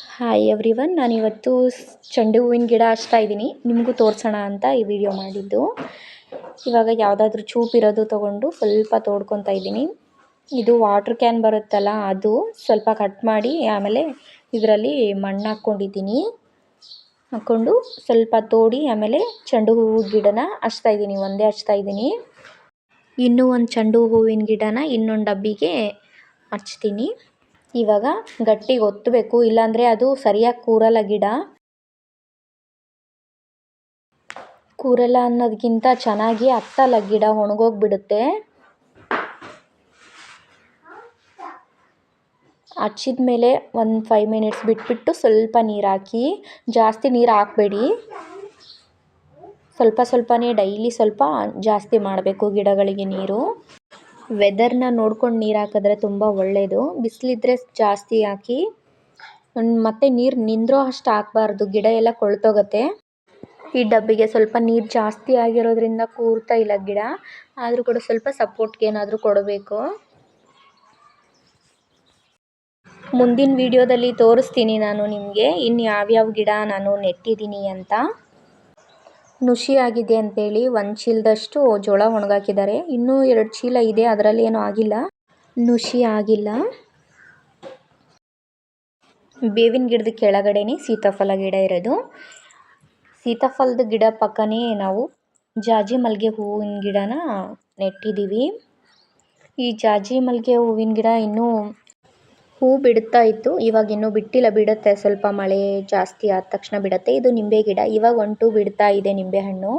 Hi everyone ನಾನು ಇವತ್ತು ಚೆಂಡು ಹೂವಿನ ಗಿಡ ಹಚ್ತಾ ಇದ್ದೀನಿ. ನಿಮಗೂ ತೋರಿಸೋಣ ಅಂತ ಈ ವಿಡಿಯೋ ಮಾಡಿದ್ದು. ಇವಾಗ ಯಾವುದಾದ್ರೂ ಚೂಪಿರೋದು ತೊಗೊಂಡು ಸ್ವಲ್ಪ ತೋಡ್ಕೊತಾ ಇದ್ದೀನಿ. ಇದು ವಾಟ್ರ್ ಕ್ಯಾನ್ ಬರುತ್ತಲ್ಲ ಅದು ಸ್ವಲ್ಪ ಕಟ್ ಮಾಡಿ ಆಮೇಲೆ ಇದರಲ್ಲಿ ಮಣ್ಣು ಹಾಕ್ಕೊಂಡಿದ್ದೀನಿ. ಹಾಕ್ಕೊಂಡು ಸ್ವಲ್ಪ ತೋಡಿ ಆಮೇಲೆ ಚೆಂಡು ಹೂವು ಗಿಡನ ಹಚ್ತಾ ಇದ್ದೀನಿ, ಒಂದೇ ಹಚ್ತಾ ಇದ್ದೀನಿ. ಇನ್ನೂ ಒಂದು ಚೆಂಡು ಹೂವಿನ ಗಿಡನ ಇನ್ನೊಂದು ಡಬ್ಬಿಗೆ ಹಚ್ತೀನಿ. ಇವಾಗ ಗಟ್ಟಿಗೆ ಒತ್ತಬೇಕು, ಇಲ್ಲಾಂದರೆ ಅದು ಸರಿಯಾಗಿ ಕೂರಲ್ಲ ಗಿಡ. ಕೂರಲ್ಲ ಅನ್ನೋದಕ್ಕಿಂತ ಚೆನ್ನಾಗಿ ಹತ್ತಲ್ಲ ಗಿಡ, ಒಣಗೋಗ್ಬಿಡುತ್ತೆ. ಹಚ್ಚಿದ ಮೇಲೆ ಒಂದು ಫೈವ್ ಮಿನಿಟ್ಸ್ ಬಿಟ್ಬಿಟ್ಟು ಸ್ವಲ್ಪ ನೀರು ಹಾಕಿ ಜಾಸ್ತಿ ನೀರು ಹಾಕಬೇಡಿ. ಸ್ವಲ್ಪ ಸ್ವಲ್ಪನೇ ಡೈಲಿ ಸ್ವಲ್ಪ ಜಾಸ್ತಿ ಮಾಡಬೇಕು ಗಿಡಗಳಿಗೆ ನೀರು. ವೆದರ್ನ ನೋಡ್ಕೊಂಡು ನೀರು ಹಾಕಿದ್ರೆ ತುಂಬ ಒಳ್ಳೆಯದು ಬಿಸಿಲಿದ್ರೆ ಜಾಸ್ತಿ ಹಾಕಿ ಮತ್ತೆ ನೀರು ನಿಂದ್ರೋ ಅಷ್ಟು ಹಾಕಬಾರ್ದು ಗಿಡ ಎಲ್ಲ ಕೊಳ್ತೋಗುತ್ತೆ. ಈ ಡಬ್ಬಿಗೆ ಸ್ವಲ್ಪ ನೀರು ಜಾಸ್ತಿ ಆಗಿರೋದ್ರಿಂದ ಕೂರ್ತಾ ಇಲ್ಲ ಗಿಡ. ಆದರೂ ಕೂಡ ಸ್ವಲ್ಪ ಸಪೋರ್ಟ್ಗೆ ಏನಾದರೂ ಕೊಡಬೇಕು. ಮುಂದಿನ ವಿಡಿಯೋದಲ್ಲಿ ತೋರಿಸ್ತೀನಿ ನಾನು ನಿಮಗೆ. ಇನ್ನು ಯಾವ್ಯಾವ ಗಿಡ ನಾನು ನೆಟ್ಟಿದ್ದೀನಿ ಅಂತ. ನುಷಿ ಆಗಿದೆ ಅಂತೇಳಿ ಒಂದು ಚೀಲದಷ್ಟು ಜೋಳ ಒಣಗಾಕಿದ್ದಾರೆ. ಇನ್ನೂ ಎರಡು ಚೀಲ ಇದೆ, ಅದರಲ್ಲಿ ಏನೂ ಆಗಿಲ್ಲ. ನುಷಿ ಆಗಿಲ್ಲ. ಬೇವಿನ ಗಿಡದ ಕೆಳಗಡೆನೇ ಸೀತಾಫಲ ಗಿಡ ಇರೋದು. ಸೀತಾಫಲದ ಗಿಡ ಪಕ್ಕನೇ ನಾವು ಜಾಜಿ ಮಲ್ಲಿಗೆ ಹೂವಿನ ಗಿಡನ ನೆಟ್ಟಿದ್ದೀವಿ. ಈ ಜಾಜಿ ಮಲ್ಲಿಗೆ ಹೂವಿನ ಗಿಡ ಇನ್ನೂ ಹೂ ಬಿಡುತ್ತಾ ಇತ್ತು. ಇವಾಗ ಇನ್ನು ಬಿಟ್ಟಿಲ್ಲ ಬಿಡುತ್ತೆ. ಸ್ವಲ್ಪ ಮಳೆ ಜಾಸ್ತಿ ಆದ ತಕ್ಷಣ ಬಿಡುತ್ತೆ. ಇದು ನಿಂಬೆ ಗಿಡ. ಇವಾಗ ಒಂಟು ಬಿಡ್ತಾ ಇದೆ ನಿಂಬೆಹಣ್ಣು